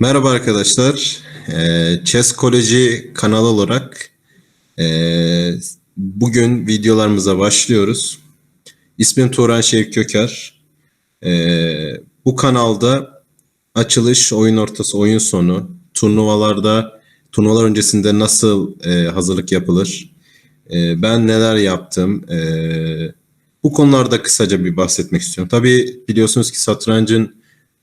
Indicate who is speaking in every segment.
Speaker 1: Merhaba arkadaşlar. Ee, Chess Koleji kanalı olarak e, bugün videolarımıza başlıyoruz. İsmim Turan Şevki Köker. Ee, bu kanalda açılış, oyun ortası, oyun sonu, turnuvalarda, turnuvalar öncesinde nasıl e, hazırlık yapılır, e, ben neler yaptım, e, bu konularda kısaca bir bahsetmek istiyorum. Tabii biliyorsunuz ki satrancın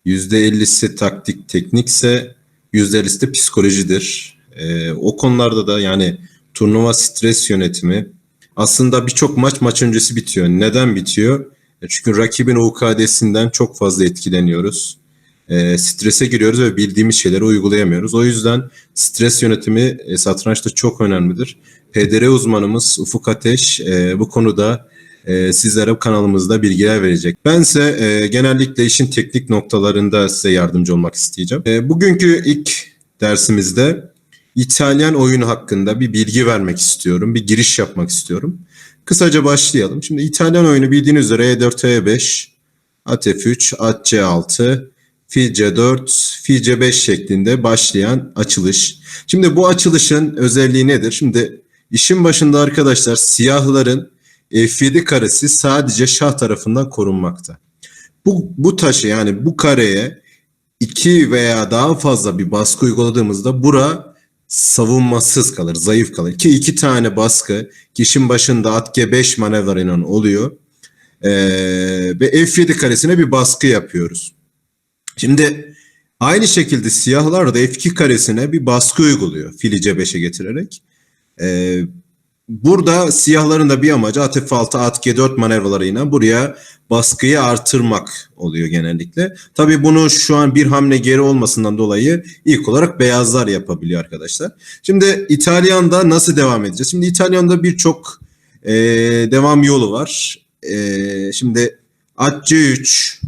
Speaker 1: %50'si taktik teknikse %50'si de psikolojidir. Ee, o konularda da yani turnuva stres yönetimi aslında birçok maç maç öncesi bitiyor. Neden bitiyor? E, Çünkü rakibin UKD'sinden çok fazla etkileniyoruz. Ee, strese giriyoruz ve bildiğimiz şeyleri uygulayamıyoruz. O yüzden stres yönetimi e, satrançta çok önemlidir. PDR uzmanımız Ufuk Ateş e, bu konuda e, sizlere kanalımızda bilgiler verecek. Bense e, genellikle işin teknik noktalarında size yardımcı olmak isteyeceğim. E, bugünkü ilk dersimizde İtalyan oyunu hakkında bir bilgi vermek istiyorum. Bir giriş yapmak istiyorum. Kısaca başlayalım. Şimdi İtalyan oyunu bildiğiniz üzere E E4, E5, at F3, at C6, Fil C4, Fil C5 şeklinde başlayan açılış. Şimdi bu açılışın özelliği nedir? Şimdi işin başında arkadaşlar siyahların F7 karesi sadece şah tarafından korunmakta. Bu, bu taşı yani bu kareye iki veya daha fazla bir baskı uyguladığımızda bura savunmasız kalır, zayıf kalır. Ki iki tane baskı kişinin başında at G5 manevralarıyla oluyor. Ee, ve F7 karesine bir baskı yapıyoruz. Şimdi aynı şekilde siyahlar da F2 karesine bir baskı uyguluyor fili C5'e getirerek. Ee, Burada siyahların da bir amacı at F6, at G4 manevralarıyla buraya baskıyı artırmak oluyor genellikle. Tabii bunu şu an bir hamle geri olmasından dolayı ilk olarak beyazlar yapabiliyor arkadaşlar. Şimdi İtalyan'da nasıl devam edeceğiz? Şimdi İtalyan'da birçok e, devam yolu var. E, şimdi at C3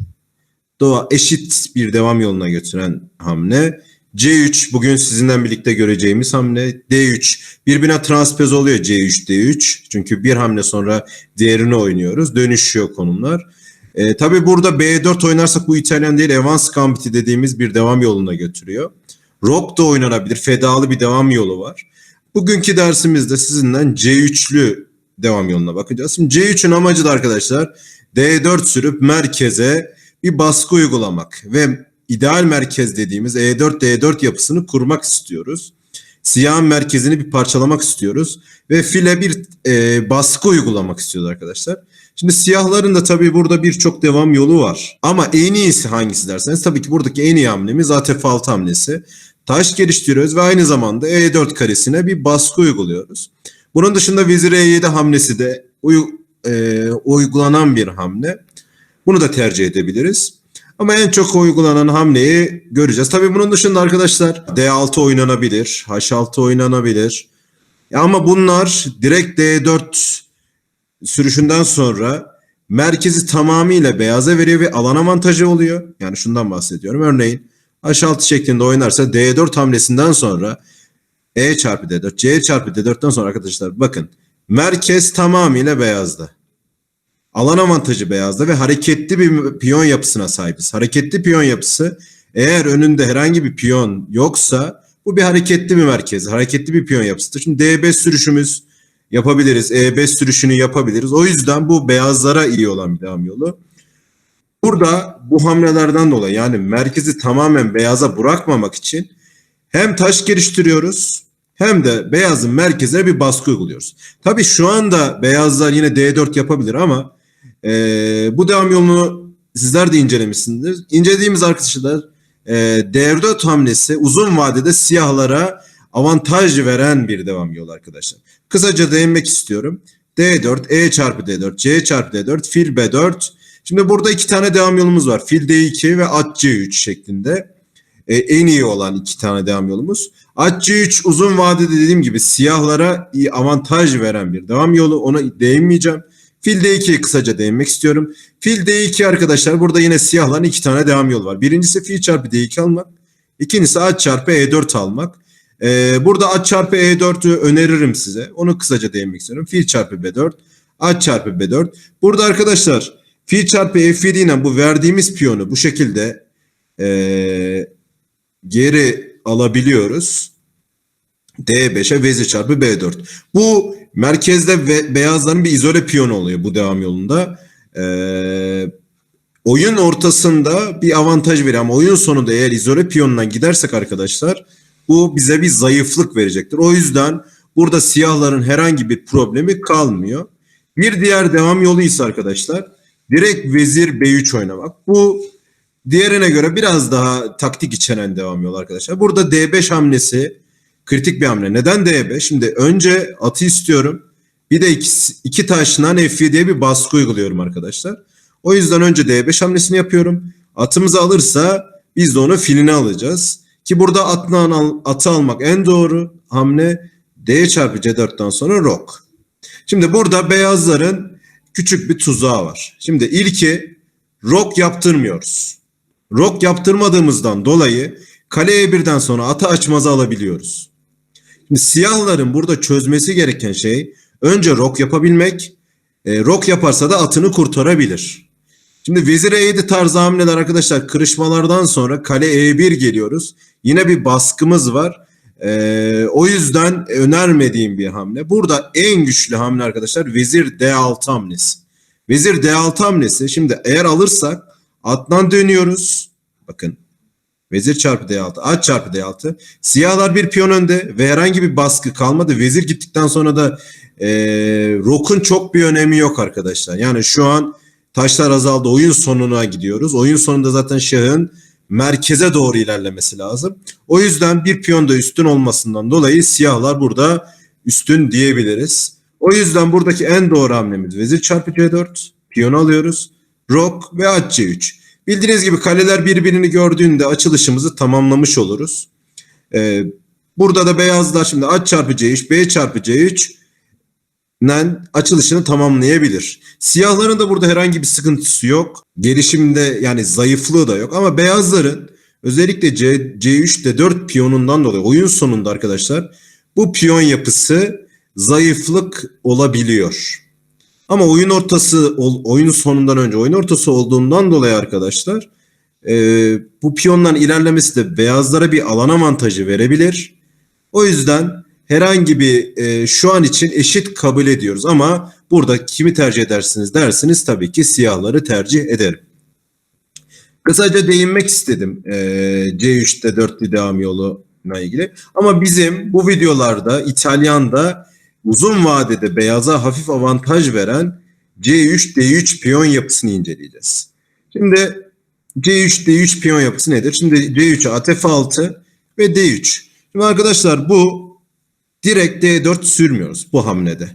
Speaker 1: doğa eşit bir devam yoluna götüren hamle. C3 bugün sizinle birlikte göreceğimiz hamle. D3 birbirine transpez oluyor C3 D3. Çünkü bir hamle sonra diğerini oynuyoruz. Dönüşüyor konumlar. E, tabii burada B4 oynarsak bu İtalyan değil Evans Gambit'i dediğimiz bir devam yoluna götürüyor. Rock da oynanabilir. Fedalı bir devam yolu var. Bugünkü dersimizde sizinle C3'lü devam yoluna bakacağız. Şimdi C3'ün amacı da arkadaşlar D4 sürüp merkeze bir baskı uygulamak ve ideal merkez dediğimiz E E4 D4 yapısını kurmak istiyoruz. Siyahın merkezini bir parçalamak istiyoruz ve file bir e, baskı uygulamak istiyoruz arkadaşlar. Şimdi siyahların da tabii burada birçok devam yolu var. Ama en iyisi hangisi derseniz tabii ki buradaki en iyi hamlemiz at F6 hamlesi. Taş geliştiriyoruz ve aynı zamanda E4 karesine bir baskı uyguluyoruz. Bunun dışında vezir E7 hamlesi de uy, e, uygulanan bir hamle. Bunu da tercih edebiliriz. Ama en çok uygulanan hamleyi göreceğiz. Tabii bunun dışında arkadaşlar D6 oynanabilir, H6 oynanabilir. Ya ama bunlar direkt D4 sürüşünden sonra merkezi tamamıyla beyaza veriyor ve alan avantajı oluyor. Yani şundan bahsediyorum. Örneğin H6 şeklinde oynarsa D4 hamlesinden sonra E çarpı D4, C çarpı D4'ten sonra arkadaşlar bakın merkez tamamıyla beyazda. Alan avantajı beyazda ve hareketli bir piyon yapısına sahibiz. Hareketli piyon yapısı eğer önünde herhangi bir piyon yoksa bu bir hareketli bir merkez, hareketli bir piyon yapısıdır. Şimdi D5 sürüşümüz yapabiliriz, E5 sürüşünü yapabiliriz. O yüzden bu beyazlara iyi olan bir devam yolu. Burada bu hamlelerden dolayı yani merkezi tamamen beyaza bırakmamak için hem taş geliştiriyoruz hem de beyazın merkezine bir baskı uyguluyoruz. Tabii şu anda beyazlar yine D4 yapabilir ama e, bu devam yolunu sizler de incelemişsinizdir. İncelediğimiz arkadaşlar e, D4 hamlesi uzun vadede siyahlara avantaj veren bir devam yolu arkadaşlar. Kısaca değinmek istiyorum. D4, E çarpı D4, C çarpı D4, fil B4. Şimdi burada iki tane devam yolumuz var. Fil D2 ve at C3 şeklinde. E, en iyi olan iki tane devam yolumuz. At C3 uzun vadede dediğim gibi siyahlara avantaj veren bir devam yolu. Ona değinmeyeceğim. Fil D2'ye kısaca değinmek istiyorum. Fil D2 arkadaşlar burada yine siyahların iki tane devam yolu var. Birincisi fil çarpı D2 almak. İkincisi at çarpı E4 almak. Ee, burada at çarpı E4'ü öneririm size. Onu kısaca değinmek istiyorum. Fil çarpı B4, at çarpı B4. Burada arkadaşlar fil çarpı F7 ile bu verdiğimiz piyonu bu şekilde e, geri alabiliyoruz. D5'e vezir çarpı B4. Bu merkezde ve beyazların bir izole piyonu oluyor bu devam yolunda. Ee, oyun ortasında bir avantaj veriyor ama oyun sonunda eğer izole piyonundan gidersek arkadaşlar bu bize bir zayıflık verecektir. O yüzden burada siyahların herhangi bir problemi kalmıyor. Bir diğer devam yolu ise arkadaşlar direkt vezir B3 oynamak. Bu diğerine göre biraz daha taktik içeren devam yolu arkadaşlar. Burada D5 hamlesi kritik bir hamle. Neden D5? Şimdi önce atı istiyorum. Bir de iki, iki taşla F7'ye bir baskı uyguluyorum arkadaşlar. O yüzden önce D5 hamlesini yapıyorum. Atımızı alırsa biz de onu filini alacağız. Ki burada atla, atı almak en doğru hamle D çarpı C4'ten sonra rok. Şimdi burada beyazların küçük bir tuzağı var. Şimdi ilki rok yaptırmıyoruz. Rok yaptırmadığımızdan dolayı kale E1'den sonra atı açmazı alabiliyoruz. Şimdi siyahların burada çözmesi gereken şey önce rok yapabilmek. E, rok yaparsa da atını kurtarabilir. Şimdi vezir E7 tarzı hamleler arkadaşlar kırışmalardan sonra kale E1 geliyoruz. Yine bir baskımız var. E, o yüzden önermediğim bir hamle. Burada en güçlü hamle arkadaşlar vezir D6 hamlesi. Vezir D6 hamlesi şimdi eğer alırsak atlan dönüyoruz. Bakın Vezir çarpı D6, at çarpı D6. Siyahlar bir piyon önde ve herhangi bir baskı kalmadı. Vezir gittikten sonra da e, Rok'un çok bir önemi yok arkadaşlar. Yani şu an taşlar azaldı. Oyun sonuna gidiyoruz. Oyun sonunda zaten şahın merkeze doğru ilerlemesi lazım. O yüzden bir piyon da üstün olmasından dolayı siyahlar burada üstün diyebiliriz. O yüzden buradaki en doğru hamlemiz vezir çarpı C4. Piyon alıyoruz. Rok ve at C3. Bildiğiniz gibi kaleler birbirini gördüğünde açılışımızı tamamlamış oluruz. Ee, burada da beyazlar şimdi at çarpı C3, B çarpı C3 nen açılışını tamamlayabilir. Siyahların da burada herhangi bir sıkıntısı yok. Gelişimde yani zayıflığı da yok ama beyazların özellikle C, C3'te 4 piyonundan dolayı oyun sonunda arkadaşlar bu piyon yapısı zayıflık olabiliyor. Ama oyun ortası oyun sonundan önce oyun ortası olduğundan dolayı arkadaşlar e, bu piyonların ilerlemesi de beyazlara bir alan avantajı verebilir. O yüzden herhangi bir e, şu an için eşit kabul ediyoruz ama burada kimi tercih edersiniz dersiniz tabii ki siyahları tercih ederim. Kısaca değinmek istedim e, C3'te dörtlü devam yoluna ilgili. Ama bizim bu videolarda İtalyan'da uzun vadede beyaza hafif avantaj veren C3 D3 piyon yapısını inceleyeceğiz. Şimdi C3 D3 piyon yapısı nedir? Şimdi C3'e at F6 ve D3. Şimdi arkadaşlar bu direkt D4 sürmüyoruz bu hamlede.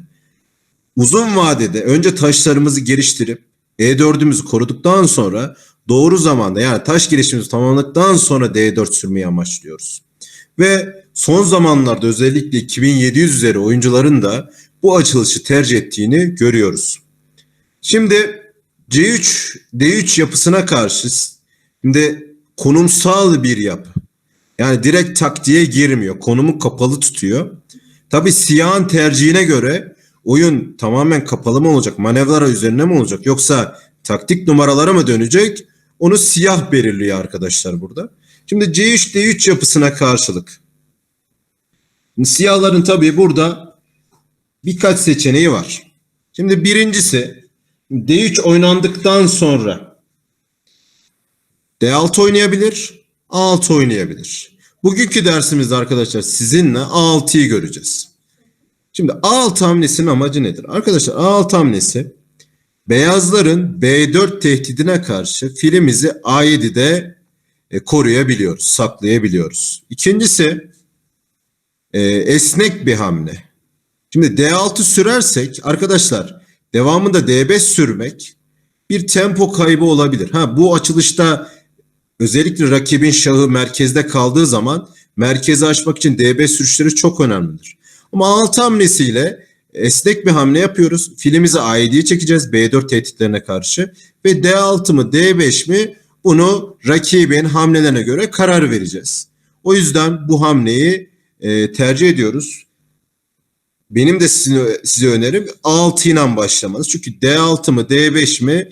Speaker 1: Uzun vadede önce taşlarımızı geliştirip E4'ümüzü koruduktan sonra doğru zamanda yani taş gelişimimizi tamamladıktan sonra D4 sürmeyi amaçlıyoruz. Ve son zamanlarda özellikle 2700 üzeri oyuncuların da bu açılışı tercih ettiğini görüyoruz. Şimdi C3, D3 yapısına karşı şimdi konumsal bir yapı. Yani direkt taktiğe girmiyor. Konumu kapalı tutuyor. Tabi siyahın tercihine göre oyun tamamen kapalı mı olacak? Manevralar üzerine mi olacak? Yoksa taktik numaralara mı dönecek? Onu siyah belirliyor arkadaşlar burada. Şimdi C3 D3 yapısına karşılık. Siyahların tabii burada birkaç seçeneği var. Şimdi birincisi D3 oynandıktan sonra D6 oynayabilir, A6 oynayabilir. Bugünkü dersimizde arkadaşlar sizinle A6'yı göreceğiz. Şimdi A6 hamlesinin amacı nedir? Arkadaşlar A6 hamlesi beyazların B4 tehdidine karşı filimizi A7'de e, koruyabiliyoruz, saklayabiliyoruz. İkincisi e, esnek bir hamle. Şimdi D6 sürersek arkadaşlar devamında D5 sürmek bir tempo kaybı olabilir. Ha bu açılışta özellikle rakibin şahı merkezde kaldığı zaman merkezi açmak için D5 sürüşleri çok önemlidir. Ama alt hamlesiyle esnek bir hamle yapıyoruz. Filimizi A7'ye çekeceğiz B4 tehditlerine karşı ve D6 mı D5 mi bunu rakibin hamlelerine göre karar vereceğiz. O yüzden bu hamleyi e, tercih ediyoruz. Benim de size, size önerim 6 ile başlamanız. Çünkü D6 mı D5 mi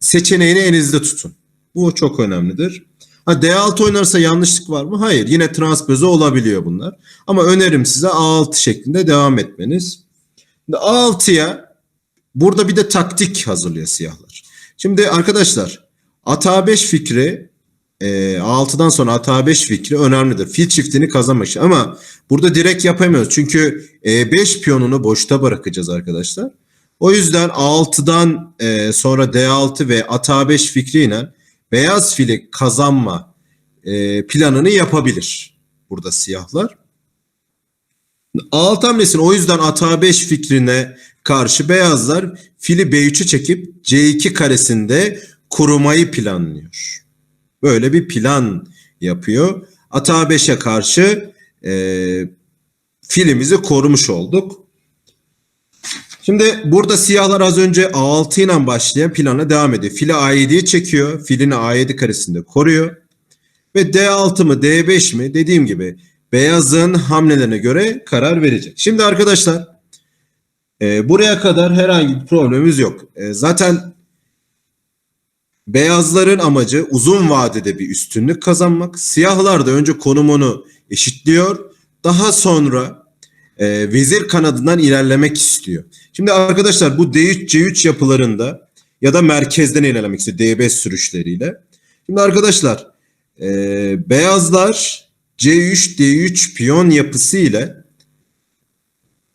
Speaker 1: seçeneğini elinizde tutun. Bu çok önemlidir. Ha D6 oynarsa yanlışlık var mı? Hayır. Yine transpöze olabiliyor bunlar. Ama önerim size A6 şeklinde devam etmeniz. Şimdi A6'ya burada bir de taktik hazırlıyor siyahlar. Şimdi arkadaşlar at A5 fikri e, A6'dan sonra at A5 fikri önemlidir. Fil çiftini kazanmak için. Ama burada direkt yapamıyoruz. Çünkü E5 piyonunu boşta bırakacağız arkadaşlar. O yüzden A6'dan e, sonra D6 ve at A5 fikriyle beyaz fili kazanma e, planını yapabilir burada siyahlar. A6 hamlesini o yüzden at A5 fikrine karşı beyazlar fili B3'e çekip C2 karesinde korumayı planlıyor. Böyle bir plan yapıyor. At A5'e karşı e, filimizi korumuş olduk. Şimdi burada siyahlar az önce A6 ile başlayan plana devam ediyor. Fili A7'ye çekiyor. Filini A7 karesinde koruyor. Ve D6 mı D5 mi dediğim gibi beyazın hamlelerine göre karar verecek. Şimdi arkadaşlar e, buraya kadar herhangi bir problemimiz yok. E, zaten beyazların amacı uzun vadede bir üstünlük kazanmak. Siyahlar da önce konumunu eşitliyor. Daha sonra e, vezir kanadından ilerlemek istiyor. Şimdi arkadaşlar bu D3 C3 yapılarında ya da merkezden ilerlemek istiyor D5 sürüşleriyle. Şimdi arkadaşlar e, beyazlar C3 D3 piyon yapısı ile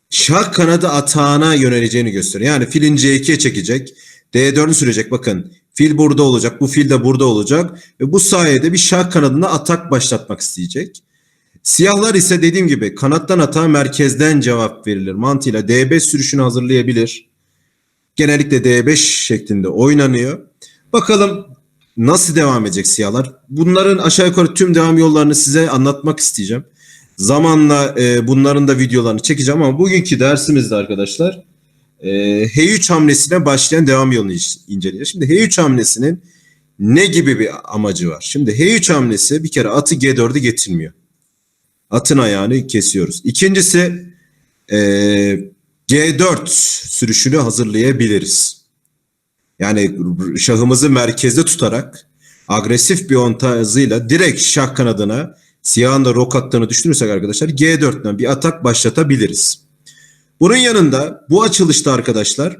Speaker 1: şah kanadı atağına yöneleceğini gösteriyor. Yani filin C2'ye çekecek. D4'ü sürecek. Bakın fil burada olacak. Bu fil de burada olacak. Ve bu sayede bir şah kanadına atak başlatmak isteyecek. Siyahlar ise dediğim gibi kanattan atağa merkezden cevap verilir. Mantığıyla D5 sürüşünü hazırlayabilir. Genellikle D5 şeklinde oynanıyor. Bakalım nasıl devam edecek siyahlar? Bunların aşağı yukarı tüm devam yollarını size anlatmak isteyeceğim. Zamanla e, bunların da videolarını çekeceğim ama bugünkü dersimizde arkadaşlar e, H3 hamlesine başlayan devam yolunu inceleyeceğiz. Şimdi H3 hamlesinin ne gibi bir amacı var? Şimdi H3 hamlesi bir kere atı G4'ü getirmiyor. Atın ayağını kesiyoruz. İkincisi e, G4 sürüşünü hazırlayabiliriz. Yani şahımızı merkezde tutarak agresif bir ontazıyla direkt şah kanadına siyahın da rok attığını düşünürsek arkadaşlar G4'ten bir atak başlatabiliriz. Bunun yanında bu açılışta arkadaşlar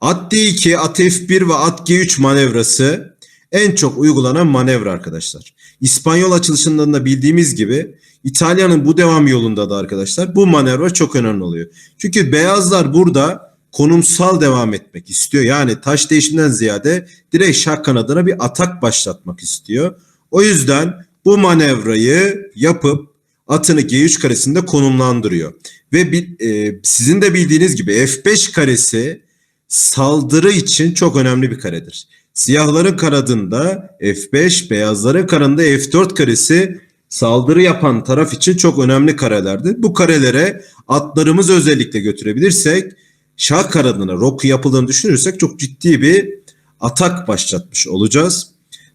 Speaker 1: at D2, at F1 ve at G3 manevrası en çok uygulanan manevra arkadaşlar. İspanyol açılışından da bildiğimiz gibi İtalya'nın bu devam yolunda da arkadaşlar bu manevra çok önemli oluyor. Çünkü beyazlar burada konumsal devam etmek istiyor. Yani taş değişimden ziyade direkt şah kanadına bir atak başlatmak istiyor. O yüzden bu manevrayı yapıp atını G3 karesinde konumlandırıyor. Ve bir, e, sizin de bildiğiniz gibi F5 karesi saldırı için çok önemli bir karedir. Siyahların kanadında F5, beyazların kanadında F4 karesi saldırı yapan taraf için çok önemli karelerdir. Bu karelere atlarımız özellikle götürebilirsek şah kanadına roku yapıldığını düşünürsek çok ciddi bir atak başlatmış olacağız.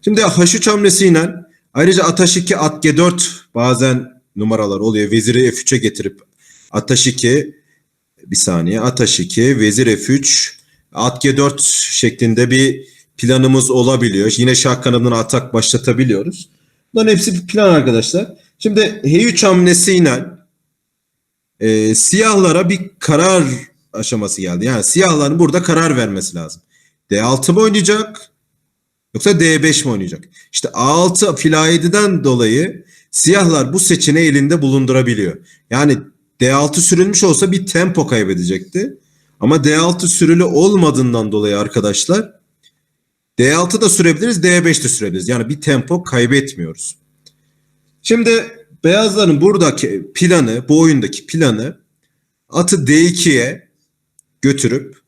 Speaker 1: Şimdi H3 hamlesiyle ayrıca at H2, at G4 bazen numaralar oluyor. Veziri F3'e getirip at H2 bir saniye at H2, vezir F3, at G4 şeklinde bir planımız olabiliyor. Yine şah kanadına atak başlatabiliyoruz. Bunların hepsi bir plan arkadaşlar. Şimdi H3 hamlesiyle e, siyahlara bir karar aşaması geldi. Yani siyahların burada karar vermesi lazım. D6 mı oynayacak yoksa D5 mi oynayacak? İşte A6 fil A7'den dolayı siyahlar bu seçeneği elinde bulundurabiliyor. Yani D6 sürülmüş olsa bir tempo kaybedecekti. Ama D6 sürülü olmadığından dolayı arkadaşlar D6 da sürebiliriz, D5 de sürebiliriz. Yani bir tempo kaybetmiyoruz. Şimdi beyazların buradaki planı, bu oyundaki planı atı D2'ye götürüp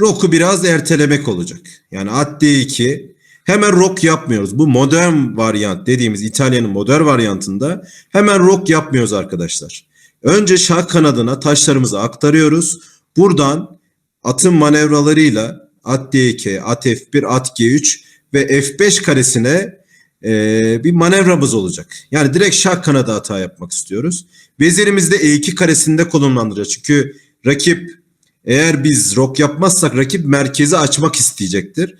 Speaker 1: Rock'u biraz ertelemek olacak. Yani at D2 hemen rock yapmıyoruz. Bu modern varyant dediğimiz İtalya'nın modern varyantında hemen rock yapmıyoruz arkadaşlar. Önce şah kanadına taşlarımızı aktarıyoruz. Buradan atın manevralarıyla at D2, at F1, at G3 ve F5 karesine e, bir manevramız olacak. Yani direkt şah kanadı hata yapmak istiyoruz. Vezirimizi de E2 karesinde konumlandıracağız. Çünkü rakip eğer biz rok yapmazsak rakip merkezi açmak isteyecektir.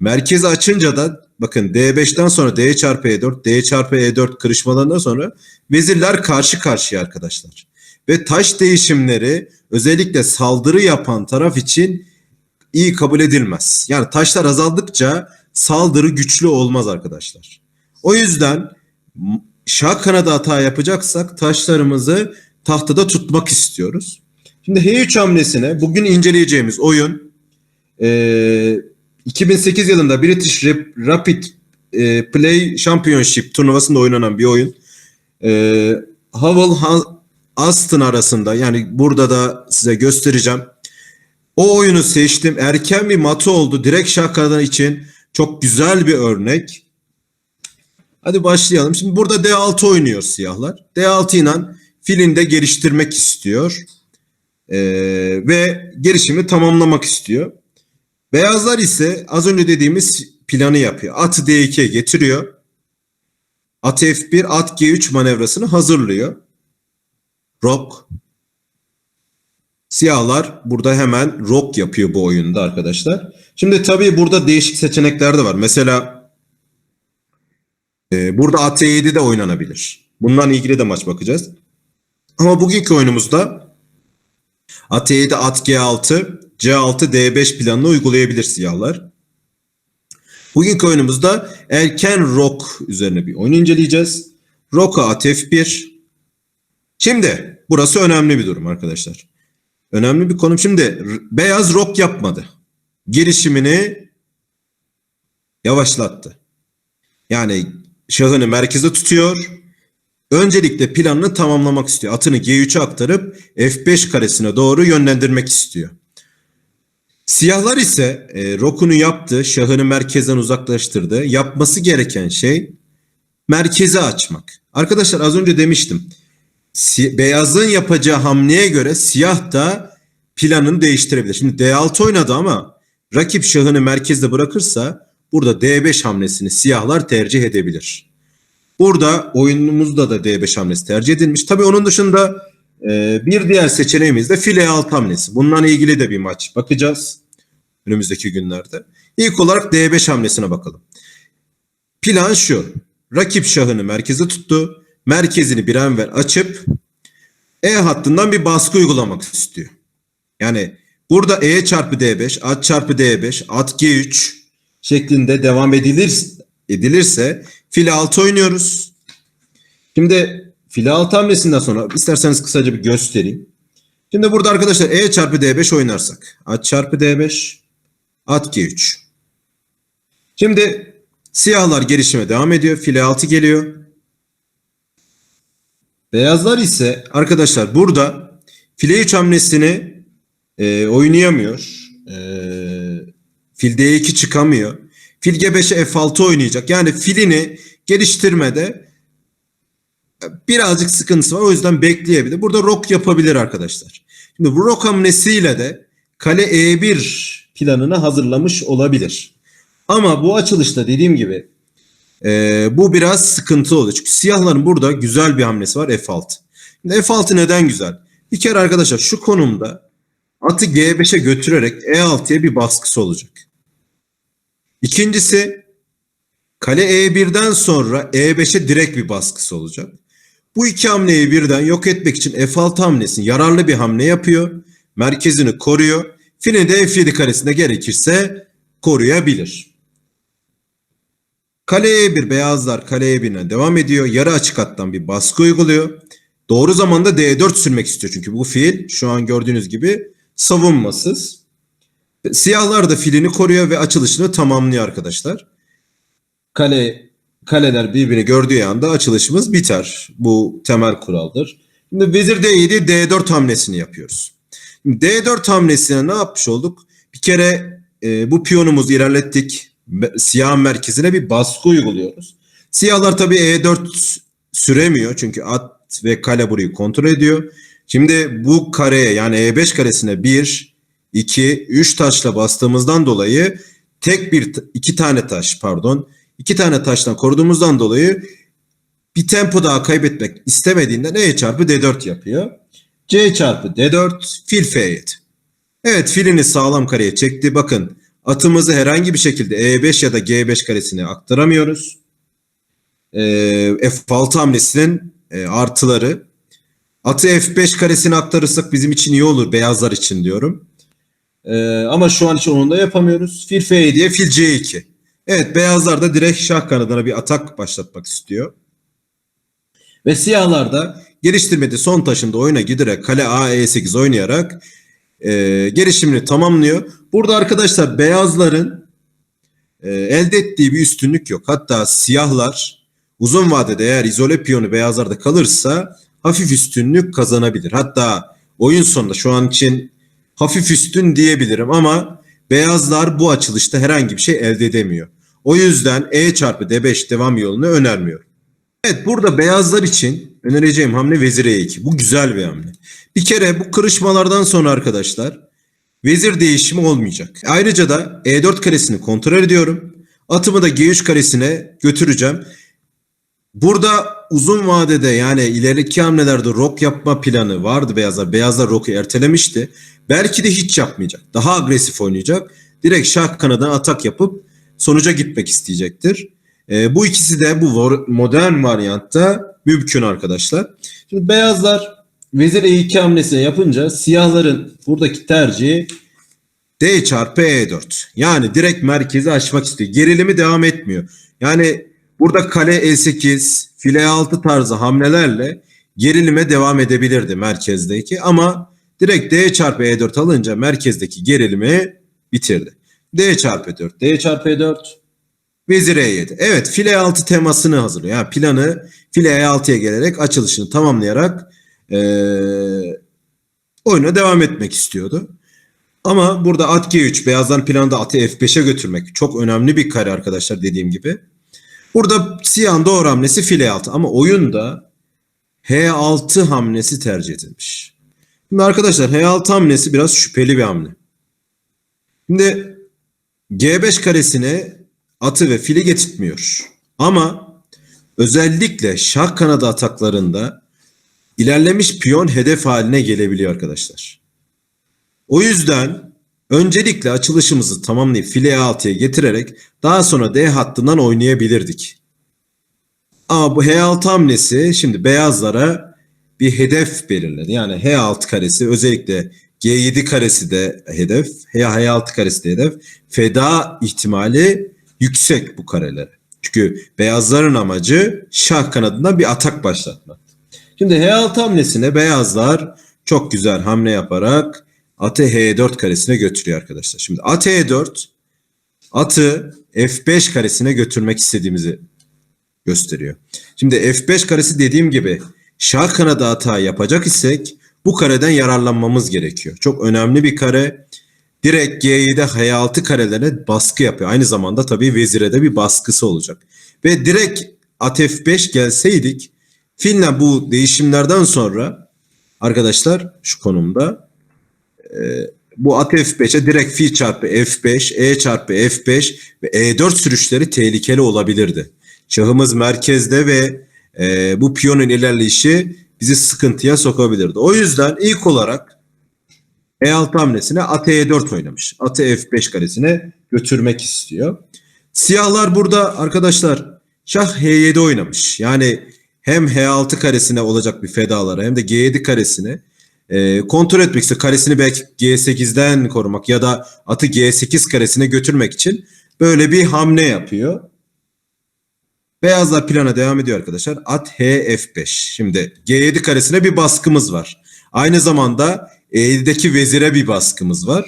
Speaker 1: Merkezi açınca da bakın D5'ten sonra D çarpı E4, D çarpı E4 kırışmalarından sonra vezirler karşı karşıya arkadaşlar. Ve taş değişimleri özellikle saldırı yapan taraf için iyi kabul edilmez. Yani taşlar azaldıkça saldırı güçlü olmaz arkadaşlar. O yüzden şah kanadı hata yapacaksak taşlarımızı tahtada tutmak istiyoruz. Şimdi H3 hamlesine bugün inceleyeceğimiz oyun eee 2008 yılında British Rap- Rapid e, Play Championship turnuvasında oynanan bir oyun. E, Aston arasında yani burada da size göstereceğim. O oyunu seçtim. Erken bir matı oldu. Direkt şahkadan için çok güzel bir örnek. Hadi başlayalım. Şimdi burada D6 oynuyor siyahlar. D6 ile filini de geliştirmek istiyor. E, ve gelişimi tamamlamak istiyor. Beyazlar ise az önce dediğimiz planı yapıyor. At D2'ye getiriyor. At F1, at G3 manevrasını hazırlıyor. Rok. Siyahlar burada hemen rok yapıyor bu oyunda arkadaşlar. Şimdi tabii burada değişik seçenekler de var. Mesela e, burada at E7 de oynanabilir. Bundan ilgili de maç bakacağız. Ama bugünkü oyunumuzda at E7, at G6, C6, D5 planını uygulayabilir siyahlar. Bugünkü oyunumuzda erken rok üzerine bir oyun inceleyeceğiz. Roka at F1. Şimdi burası önemli bir durum arkadaşlar. Önemli bir konu. Şimdi beyaz rok yapmadı. Girişimini yavaşlattı. Yani şahını merkeze tutuyor. Öncelikle planını tamamlamak istiyor. Atını G3'e aktarıp F5 karesine doğru yönlendirmek istiyor. Siyahlar ise e, rokunu yaptı, şahını merkezden uzaklaştırdı. Yapması gereken şey merkezi açmak. Arkadaşlar az önce demiştim. Si- beyazın yapacağı hamleye göre siyah da planını değiştirebilir. Şimdi D6 oynadı ama rakip şahını merkezde bırakırsa burada D5 hamlesini siyahlar tercih edebilir. Burada oyunumuzda da D5 hamlesi tercih edilmiş. Tabii onun dışında e, bir diğer seçeneğimiz de file alt hamlesi. Bununla ilgili de bir maç bakacağız önümüzdeki günlerde. İlk olarak D5 hamlesine bakalım. Plan şu. Rakip şahını merkeze tuttu. Merkezini bir enver açıp E hattından bir baskı uygulamak istiyor. Yani burada E çarpı D5, at çarpı D5, at G3 şeklinde devam edilir, edilirse file 6 oynuyoruz. Şimdi file 6 hamlesinden sonra isterseniz kısaca bir göstereyim. Şimdi burada arkadaşlar E çarpı D5 oynarsak. At çarpı D5, at G3. Şimdi siyahlar gelişime devam ediyor. File 6 geliyor. Beyazlar ise arkadaşlar burada file 3 hamlesini e, oynayamıyor. E, fil D2 çıkamıyor. Fil G5'e F6 oynayacak. Yani filini geliştirmede birazcık sıkıntısı var. O yüzden bekleyebilir. Burada rok yapabilir arkadaşlar. Şimdi bu rok hamlesiyle de kale E1 planını hazırlamış olabilir. Ama bu açılışta dediğim gibi e, bu biraz sıkıntı oluyor. Çünkü siyahların burada güzel bir hamlesi var F6. Şimdi F6 neden güzel? Bir kere arkadaşlar şu konumda atı G5'e götürerek E6'ya bir baskısı olacak. İkincisi kale E1'den sonra E5'e direkt bir baskısı olacak. Bu iki hamleyi birden yok etmek için F6 hamlesini yararlı bir hamle yapıyor. Merkezini koruyor. Fini de F7 karesinde gerekirse koruyabilir. Kale E1 beyazlar kale E1'e devam ediyor. Yarı açık hattan bir baskı uyguluyor. Doğru zamanda D4 sürmek istiyor çünkü bu fiil şu an gördüğünüz gibi savunmasız. Siyahlar da filini koruyor ve açılışını tamamlıyor arkadaşlar. Kale kaleler birbirini gördüğü anda açılışımız biter. Bu temel kuraldır. Şimdi vezir D7 D4 hamlesini yapıyoruz. Şimdi D4 hamlesine ne yapmış olduk? Bir kere e, bu piyonumuzu ilerlettik. Siyah merkezine bir baskı uyguluyoruz. Siyahlar tabii E4 süremiyor çünkü at ve kale burayı kontrol ediyor. Şimdi bu kareye yani E5 karesine 1, 2, 3 taşla bastığımızdan dolayı tek bir iki tane taş pardon iki tane taştan koruduğumuzdan dolayı bir tempo daha kaybetmek istemediğinden E çarpı D4 yapıyor. C çarpı D4 fil F7. Evet filini sağlam kareye çekti. Bakın Atımızı herhangi bir şekilde E5 ya da G5 karesine aktaramıyoruz. Ee, F6 hamlesinin e, artıları. Atı F5 karesine aktarırsak bizim için iyi olur. Beyazlar için diyorum. Ee, ama şu an için onu da yapamıyoruz. Fil F7'ye fil C2. Evet beyazlar da direkt şah kanadına bir atak başlatmak istiyor. Ve siyahlar da geliştirmede son taşında oyuna giderek kale A E8 oynayarak e, gelişimini tamamlıyor. Burada arkadaşlar beyazların e, elde ettiği bir üstünlük yok. Hatta siyahlar uzun vadede eğer izole piyonu beyazlarda kalırsa hafif üstünlük kazanabilir. Hatta oyun sonunda şu an için hafif üstün diyebilirim ama beyazlar bu açılışta herhangi bir şey elde edemiyor. O yüzden E çarpı D5 devam yolunu önermiyorum. Evet burada beyazlar için önereceğim hamle vezir E2. Bu güzel bir hamle. Bir kere bu kırışmalardan sonra arkadaşlar vezir değişimi olmayacak. Ayrıca da E4 karesini kontrol ediyorum. Atımı da G3 karesine götüreceğim. Burada uzun vadede yani ileriki hamlelerde rok yapma planı vardı beyazlar. Beyazlar roku ertelemişti. Belki de hiç yapmayacak. Daha agresif oynayacak. Direkt şah kanadına atak yapıp sonuca gitmek isteyecektir. E, bu ikisi de bu modern varyantta mümkün arkadaşlar. Şimdi beyazlar vezir E2 hamlesi yapınca siyahların buradaki tercihi D çarpı E4. Yani direkt merkezi açmak istiyor. Gerilimi devam etmiyor. Yani burada kale E8, file E6 tarzı hamlelerle gerilime devam edebilirdi merkezdeki ama direkt D çarpı E4 alınca merkezdeki gerilimi bitirdi. D çarpı E4, D çarpı E4, Vezir E7. Evet file E6 temasını hazırlıyor. Yani planı file E6'ya gelerek açılışını tamamlayarak eee oyuna devam etmek istiyordu. Ama burada at G3 beyazdan planında atı F5'e götürmek çok önemli bir kare arkadaşlar dediğim gibi. Burada siyahın doğru hamlesi file E6 ama oyunda H6 hamlesi tercih edilmiş. Şimdi arkadaşlar H6 hamlesi biraz şüpheli bir hamle. Şimdi G5 karesine atı ve fili getirtmiyor. Ama özellikle şah kanadı ataklarında ilerlemiş piyon hedef haline gelebiliyor arkadaşlar. O yüzden öncelikle açılışımızı tamamlayıp file E6'ya getirerek daha sonra D hattından oynayabilirdik. Ama bu H6 hamlesi şimdi beyazlara bir hedef belirledi. Yani H6 karesi özellikle G7 karesi de hedef, H6 karesi de hedef. Feda ihtimali yüksek bu karelere. Çünkü beyazların amacı şah kanadından bir atak başlatmak. Şimdi H6 hamlesine beyazlar çok güzel hamle yaparak atı H4 karesine götürüyor arkadaşlar. Şimdi at H4 atı F5 karesine götürmek istediğimizi gösteriyor. Şimdi F5 karesi dediğim gibi şah kanadı hata yapacak isek bu kareden yararlanmamız gerekiyor. Çok önemli bir kare. Direkt G7 H6 karelerine baskı yapıyor. Aynı zamanda tabii vezire de bir baskısı olacak. Ve direkt at F5 gelseydik Finland bu değişimlerden sonra arkadaşlar şu konumda e, bu at F5'e direkt fil çarpı F5, E çarpı F5 ve E4 sürüşleri tehlikeli olabilirdi. Şahımız merkezde ve e, bu piyonun ilerleyişi bizi sıkıntıya sokabilirdi. O yüzden ilk olarak E6 hamlesine at E4 oynamış. Atı F5 karesine götürmek istiyor. Siyahlar burada arkadaşlar şah H7 oynamış. Yani hem H6 karesine olacak bir fedalara hem de G7 karesine e, kontrol etmek istiyor. Karesini belki G8'den korumak ya da atı G8 karesine götürmek için böyle bir hamle yapıyor. Beyazlar plana devam ediyor arkadaşlar. At H-F5. Şimdi G7 karesine bir baskımız var. Aynı zamanda E7'deki vezire bir baskımız var.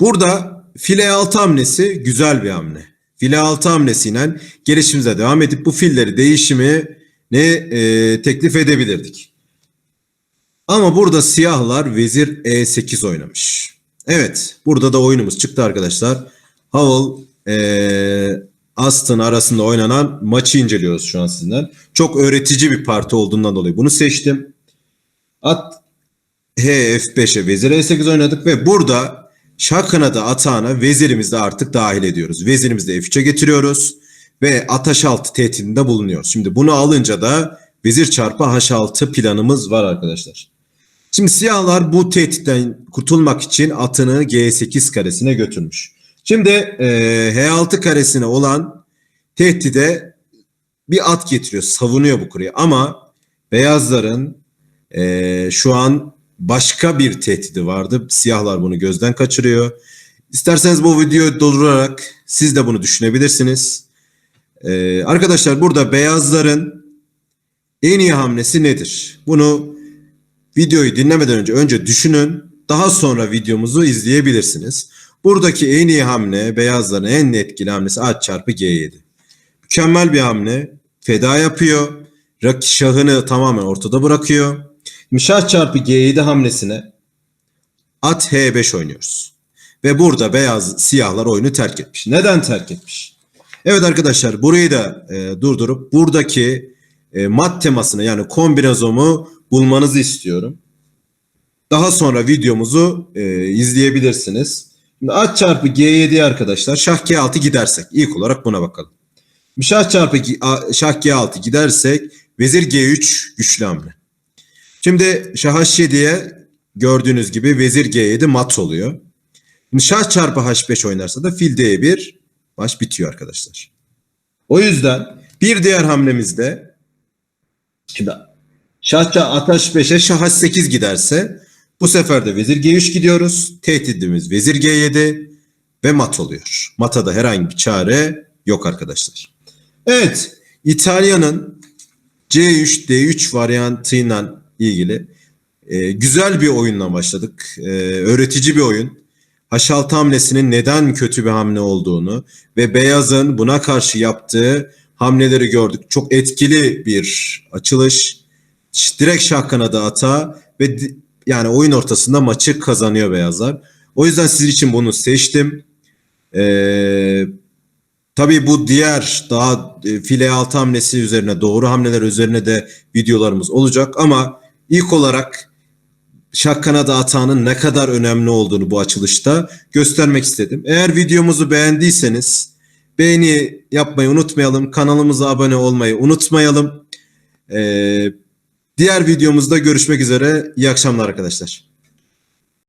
Speaker 1: Burada file 6 hamlesi güzel bir hamle. File 6 hamlesiyle gelişimize devam edip bu filleri değişimi ne e, teklif edebilirdik. Ama burada siyahlar vezir E8 oynamış. Evet burada da oyunumuz çıktı arkadaşlar. Howell e, Aston arasında oynanan maçı inceliyoruz şu an sizden. Çok öğretici bir parti olduğundan dolayı bunu seçtim. At H F5'e vezir E8 oynadık ve burada şah kanadı atağına vezirimizi de artık dahil ediyoruz. Vezirimizi de F3'e getiriyoruz ve ataş altı tehdidinde bulunuyoruz. Şimdi bunu alınca da vezir çarpı H6 planımız var arkadaşlar. Şimdi siyahlar bu tehditten kurtulmak için atını G8 karesine götürmüş. Şimdi e, H6 karesine olan tehdide bir at getiriyor, savunuyor bu kuleyi. Ama beyazların e, şu an başka bir tehdidi vardı. Siyahlar bunu gözden kaçırıyor. İsterseniz bu videoyu doldurarak siz de bunu düşünebilirsiniz. E, arkadaşlar burada beyazların en iyi hamlesi nedir? Bunu videoyu dinlemeden önce önce düşünün. Daha sonra videomuzu izleyebilirsiniz. Buradaki en iyi hamle beyazların en etkili hamlesi at çarpı G7. Mükemmel bir hamle. Feda yapıyor. Rak şahını tamamen ortada bırakıyor. Şimdi şah çarpı G7 hamlesine at H5 oynuyoruz. Ve burada beyaz siyahlar oyunu terk etmiş. Neden terk etmiş? Evet arkadaşlar burayı da e, durdurup buradaki e, mat temasını yani kombinazomu bulmanızı istiyorum. Daha sonra videomuzu e, izleyebilirsiniz. Şimdi at çarpı G7 arkadaşlar şah G6 gidersek ilk olarak buna bakalım. Şah çarpı a- şah G6 gidersek vezir G3 güçlü hamle. Şimdi şah H7'ye gördüğünüz gibi vezir G7 mat oluyor. Şimdi şah çarpı H5 oynarsa da fil D1 maç bitiyor arkadaşlar. O yüzden bir diğer hamlemizde şimdi şah ça- at H5'e şah H8 giderse bu sefer de vezir G3 gidiyoruz. Tehdidimiz vezir G7 ve mat oluyor. Mata da herhangi bir çare yok arkadaşlar. Evet, İtalya'nın C3 D3 varyantıyla ilgili e, güzel bir oyunla başladık. E, öğretici bir oyun. H6 hamlesinin neden kötü bir hamle olduğunu ve Beyaz'ın buna karşı yaptığı hamleleri gördük. Çok etkili bir açılış. Direkt şah kanadı ata ve yani oyun ortasında maçı kazanıyor Beyazlar. O yüzden sizin için bunu seçtim. Ee, tabii bu diğer daha e, file altı hamlesi üzerine doğru hamleler üzerine de videolarımız olacak ama ilk olarak şah kanadı atağının ne kadar önemli olduğunu bu açılışta göstermek istedim. Eğer videomuzu beğendiyseniz beğeni yapmayı unutmayalım. Kanalımıza abone olmayı unutmayalım. Ee, diğer videomuzda görüşmek üzere. İyi akşamlar arkadaşlar.